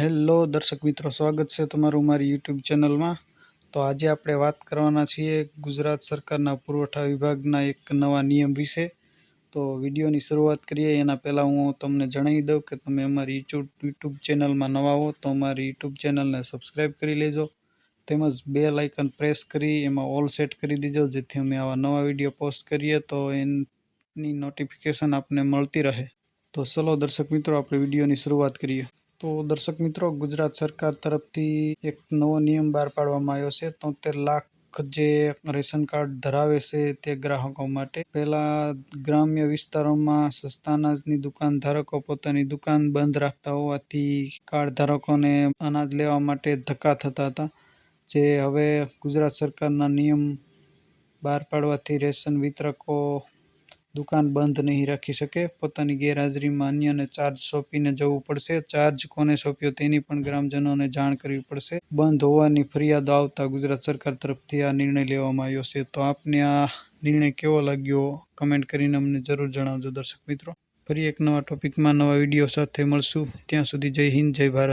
Hello દર્શક મિત્રો, સ્વાગત છે તમારું મારી યુટ્યુબ ચેનલમાં. તો આજે આપણે વાત કરવાના છીએ ગુજરાત સરકારના પુરવઠા વિભાગના એક નવા નિયમ વિશે. તો વિડીયોની શરૂઆત કરીએ. એના પહેલાં હું તમને જણાવી દઉં કે તમે અમારી યુટ્યુબ ચેનલમાં નવા હો તો અમારી યુટ્યુબ ચેનલને સબસ્ક્રાઈબ કરી લેજો. તેમજ બે લાઇકન પ્રેસ કરી, એમાં ઓલ સેટ કરી દીજો, જેથી અમે આવા નવા વીડિયો પોસ્ટ કરીએ તો એની નોટિફિકેશન આપને મળતી રહે. તો ચલો દર્શક મિત્રો, આપણે વિડીયોની શરૂઆત કરીએ. તો દર્શક મિત્રો, ગુજરાત સરકાર તરફથી એક નવો નિયમ બહાર પાડવામાં આવ્યો છે. તોતેર લાખ જે રેશન કાર્ડ ધરાવે છે તે ગ્રાહકો માટે. પહેલા ગ્રામ્ય વિસ્તારોમાં સસ્તા અનાજની દુકાન ધારકો પોતાની દુકાન બંધ રાખતા હોવાથી કાર્ડ ધારકોને અનાજ લેવા માટે ધક્કા થતા હતા. જે હવે ગુજરાત સરકારના નિયમ બહાર પાડવાથી રેશન વિતરકો દુકાન બંધ નહીં રાખી શકે. પોતાની ગેરહાજરીમાં અન્યને ચાર્જ સોંપીને જવું પડશે. ચાર્જ કોને સોંપ્યો તેની પણ ગ્રામજનોને જાણ કરવી પડશે. બંધ હોવાની ફરિયાદો આવતા ગુજરાત સરકાર તરફથી આ નિર્ણય લેવામાં આવ્યો છે. તો આપને આ નિર્ણય કેવો લાગ્યો? કમેન્ટ કરીને અમને જરૂર જણાવજો દર્શક મિત્રો. ફરી એક નવા ટોપિકમાં નવા વીડિયો સાથે મળશું. ત્યાં સુધી જય હિન્દ, જય ભારત.